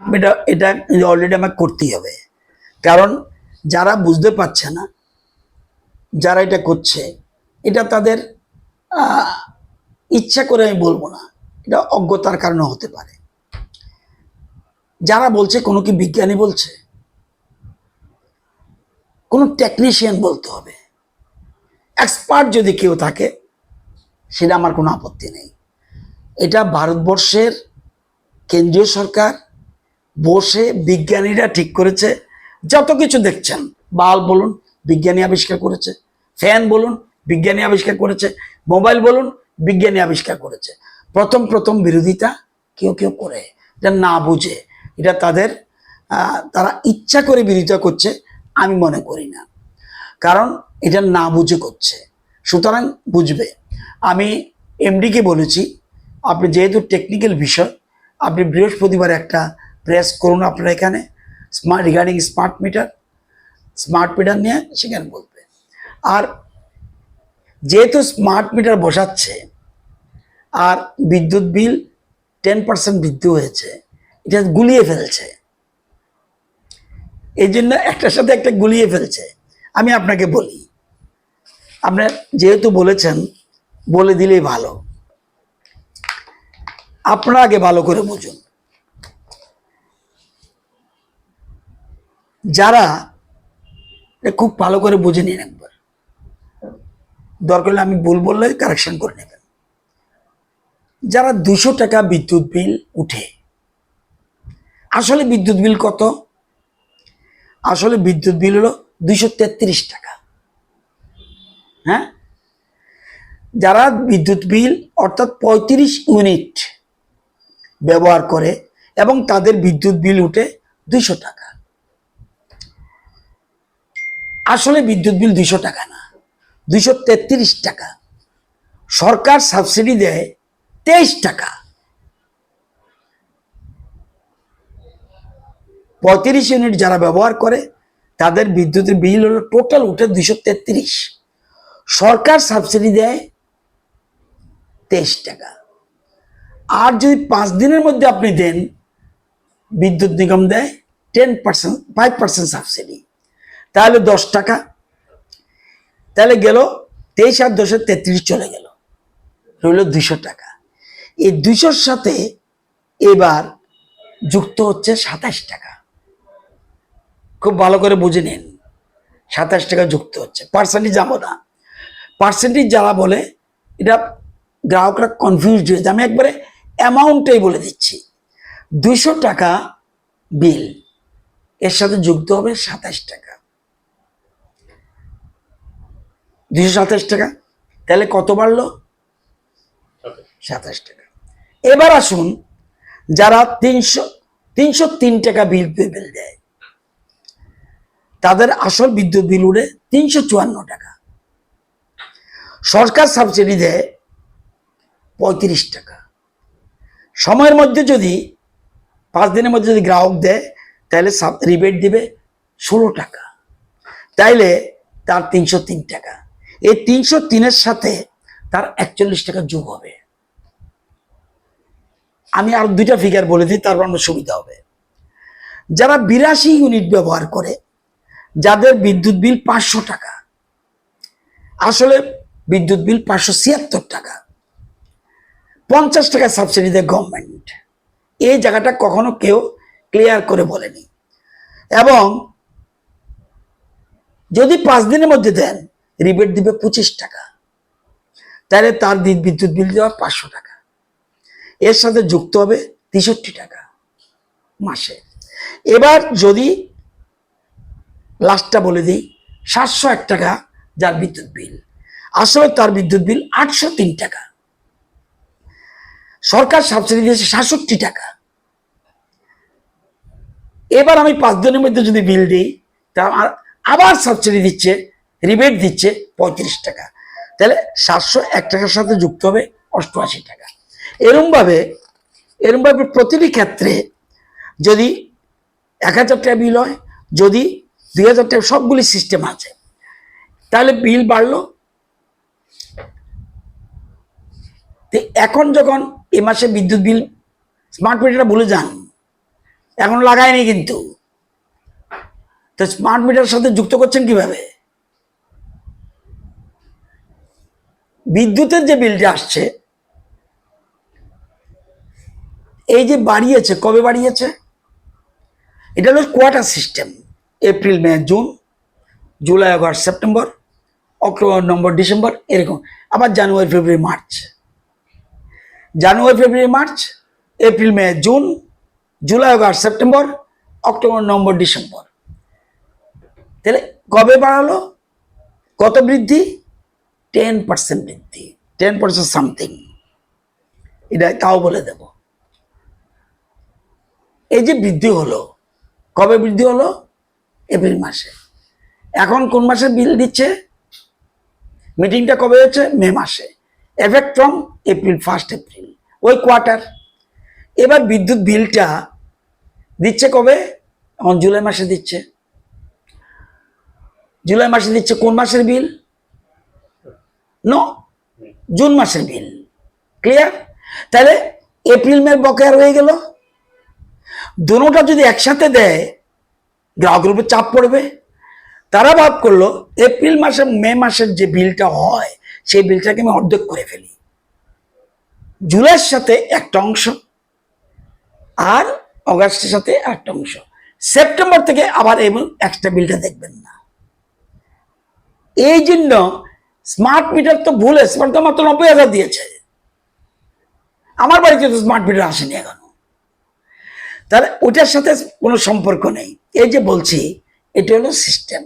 এটা এটা অলরেডি আমাকে করতেই হবে। কারণ যারা বুঝতে পারছে না, যারা এটা করছে, এটা তাদের ইচ্ছা করে আমি বলব না। এটা অজ্ঞতার কারণে হতে পারে। যারা বলছে, কোনো কি বিজ্ঞানী বলছে? কোনো টেকনিশিয়ান বলতে হবে। এক্সপার্ট যদি কেউ থাকে, সেটা আমার কোনো আপত্তি নেই। এটা ভারতবর্ষের কেন্দ্রীয় সরকার বসে বিজ্ঞানীরা ঠিক করেছে, যত কিছু দেখছেন বাল বলুন, বিজ্ঞানী আবিষ্কার করেছে, ফ্যান বলুন, বিজ্ঞানী আবিষ্কার করেছে, মোবাইল বলুন, বিজ্ঞানী আবিষ্কার করেছে। প্রথম প্রথম বিরোধিতা কেউ কেউ করে এটা না বুঝে। এটা তাদের তারা ইচ্ছা করে বিরোধিতা করছে, আমি মনে করি না। কারণ এটা না বুঝে করছে। সুতরাং বুঝবে। আমি এমডিকে বলেছি, আপনি যেহেতু টেকনিক্যাল বিষয়, আপনি বৃহস্পতিবার একটা প্রেস করুন আপনার এখানে। Smart regarding smart meter smart meter নিয়ে সেখানে বলবে। আর যেহেতু স্মার্ট মিটার বসাচ্ছে, আর বিদ্যুৎ বিল টেন পার্সেন্ট বৃদ্ধি হয়েছে, এটা গুলিয়ে ফেলছে। এই জন্য একটার সাথে একটা গুলিয়ে ফেলছে। আমি আপনাকে বলি, আপনার যেহেতু বলেছেন, বলে দিলেই ভালো। আপনারা আগে ভালো করে বুঝুন। যারা খুব ভালো করে বুঝে নিন একবার। দরকার হলে আমি ভুল বললে কারেকশন করে নেবেন। যারা দুশো টাকা বিদ্যুৎ বিল উঠে, আসলে বিদ্যুৎ বিল কত? আসলে বিদ্যুৎ বিল হলো দুইশো তেত্রিশ টাকা। হ্যাঁ? যারা বিদ্যুৎ বিল অর্থাৎ পঁয়ত্রিশ ইউনিট ব্যবহার করে এবং তাদের বিদ্যুৎ বিল উঠে দুইশো টাকা। আসলে বিদ্যুৎ বিল দুইশো টাকা না, দুইশো তেত্রিশ টাকা। সরকার সাবসিডি দেয় তেইশ টাকা। পঁয়ত্রিশ ইউনিট যারা ব্যবহার করে, তাদের বিদ্যুতের বিল হলো টোটাল উঠে দুইশো তেত্রিশ। সরকার সাবসিডি দেয় তেইশ টাকা। আর যদি পাঁচ দিনের মধ্যে আপনি দেন, বিদ্যুৎ নিগম দেয় ten percent, five percent subsidy. তাহলে দশ টাকা। তাহলে গেল তেইশ আর দশে তেত্রিশ চলে গেল। রইল দুইশো টাকা। এই দুইশোর সাথে এবার যুক্ত হচ্ছে সাতাশ টাকা। খুব ভালো করে বুঝে নিন। সাতাশ টাকা যুক্ত হচ্ছে। পার্সেন্টেজ যাব না। পার্সেন্টেজ যারা বলে, এটা গ্রাহকরা কনফিউজ হয়েছে আমি একবারে অ্যামাউন্টটাই বলে দিচ্ছি। দুইশো টাকা বিল এর সাথে যুক্ত হবে সাতাশ টাকা। দুইশো সাতাশ টাকা। তাহলে কত বাড়লো? সাতাশ। টাকা। এবার আসুন যারা তিনশো তিনশো তিন টাকা বিল বিল দেয় তাদের আসল বিদ্যুৎ বিল উঠে তিনশো চুয়ান্ন টাকা। সরকার সাবসিডি দেয় পঁয়ত্রিশ টাকা। সময়ের মধ্যে যদি পাঁচ দিনের মধ্যে যদি গ্রাহক দেয় তাহলে রিবেট দিবে ষোলো টাকা। তাইলে তার তিনশো তিন টাকা। এই তিনশো তিনের সাথে তার একচল্লিশ টাকা যোগ হবে। আমি আর দুইটা ফিগার বলে দিই, তারপর আমার সুবিধা হবে। যারা বিরাশি ইউনিট ব্যবহার করে, যাদের বিদ্যুৎ বিল পাঁচশো টাকা, আসলে বিদ্যুৎ বিল পাঁচশো ছিয়াত্তর টাকা, পঞ্চাশ টাকা সাবসিডি দেয় গভর্নমেন্ট এই জায়গাটা কখনো কেউ ক্লিয়ার করে বলেনি। এবং যদি পাঁচ দিনের মধ্যে দেন রিবেট দিবে পঁচিশ টাকা। তাহলে তার বিদ্যুৎ বিল দেওয়া পাঁচশো টাকা। এর সাথে যুক্ত হবে তেষট্টি টাকা মাসে। এবার যদি লাস্টটা বলে দিই, সাতশো এক টাকা যার বিদ্যুৎ বিল। আসলে তার বিদ্যুৎ বিল আটশো তিন টাকা। সরকার সাবসিডি দিয়েছে সাতষট্টি টাকা। এবার আমি পাঁচ দিনের মধ্যে যদি বিল দিই, তা আবার সাবসিডি দিচ্ছে রিবেট দিচ্ছে পঁয়ত্রিশ টাকা। তাহলে সাতশো এক টাকার সাথে যুক্ত হবে অষ্টআশি টাকা। এরমভাবে এরমভাবে প্রতিটি ক্ষেত্রে যদি এক হাজার টাকা বিল হয়, যদি দুই হাজার টাকা, সবগুলি সিস্টেম আছে। তাহলে বিল বাড়লো। এখন যখন এ মাসে বিদ্যুৎ বিল স্মার্ট মিটারটা ভুলে যান। এখন লাগায়নি কিন্তু। তো স্মার্ট মিটার সাথে যুক্ত করছেন কীভাবে? বিদ্যুতের যে বিলটা আসছে, এই যে বাড়িয়েছে, কবে বাড়িয়েছে? এটা হলো quarter system April May June July August September October November December এরকম। আবার January February March January February March April May June July August September October November December তাহলে কবে বাড়ালো? কত বৃদ্ধি? টেন পার্সেন্ট বৃদ্ধি টেন পার্সেন্ট সামথিং এটা তাও বলে দেব। এই যে বৃদ্ধি হলো, কবে বৃদ্ধি হলো? এপ্রিল মাসে। এখন কোন মাসে বিল দিচ্ছে? মিটিংটা কবে হচ্ছে? মে মাসে। Effect from April first April ওই কোয়ার্টার এবার বিদ্যুৎ বিলটা দিচ্ছে কবে? এখন জুলাই মাসে দিচ্ছে। জুলাই মাসে দিচ্ছে কোন মাসের বিল? নো জুন মাসের বিল ক্লিয়ার তাহলে এপ্রিল মে বকেয়া রয়ে গেল। দুটোটা যদি একসাথে দেয়, গ্রাহকের উপর চাপ পড়বে। তারা ভাব করল এপ্রিল মাসে মে মাসের যে বিলটা হয়, সেই বিলটাকে আমি অর্ধেক করে ফেলি। জুলাইয়ের সাথে একটা অংশ আর অগাস্টের সাথে একটা অংশ। সেপ্টেম্বর থেকে আবার এবং এক্সট্রা বিলটা দেখবেন না। এই জন্য স্মার্ট মিটার তো ভুল স্মার্ট তো মাত্র নব্বই হাজার দিয়েছে। আমার বাড়িতে তো স্মার্ট মিটার আসেনি এখনও। তাহলে ওটার সাথে কোনো সম্পর্ক নেই। এই যে বলছি, এটা হলো সিস্টেম